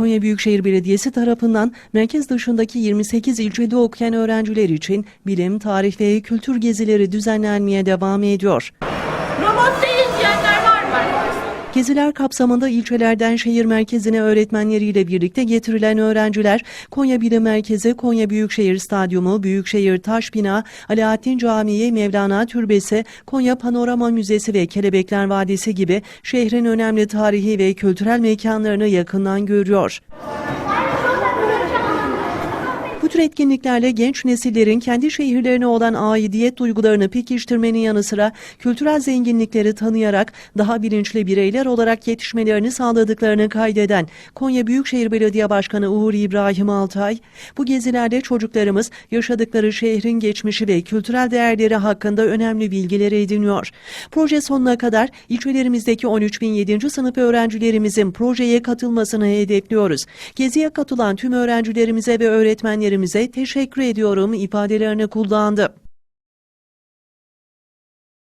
Konya Büyükşehir Belediyesi tarafından merkez dışındaki 28 ilçede okuyan öğrenciler için bilim, tarih ve kültür gezileri düzenlenmeye devam ediyor. Robot değil Geziler kapsamında ilçelerden şehir merkezine öğretmenleriyle birlikte getirilen öğrenciler Konya Bilim Merkezi, Konya Büyükşehir Stadyumu, Büyükşehir Taşbina, Alaaddin Camii, Mevlana Türbesi, Konya Panorama Müzesi ve Kelebekler Vadisi gibi şehrin önemli tarihi ve kültürel mekanlarını yakından görüyor. Tür etkinliklerle genç nesillerin kendi şehirlerine olan aidiyet duygularını pekiştirmenin yanı sıra kültürel zenginlikleri tanıyarak daha bilinçli bireyler olarak yetişmelerini sağladıklarını kaydeden Konya Büyükşehir Belediye Başkanı Uğur İbrahim Altay, bu gezilerde çocuklarımız yaşadıkları şehrin geçmişi ve kültürel değerleri hakkında önemli bilgiler ediniyor. Proje sonuna kadar ilçelerimizdeki 13.007. sınıf öğrencilerimizin projeye katılmasını hedefliyoruz. Geziye katılan tüm öğrencilerimize ve öğretmenlerimize teşekkür ediyorum ifadelerini kullandı.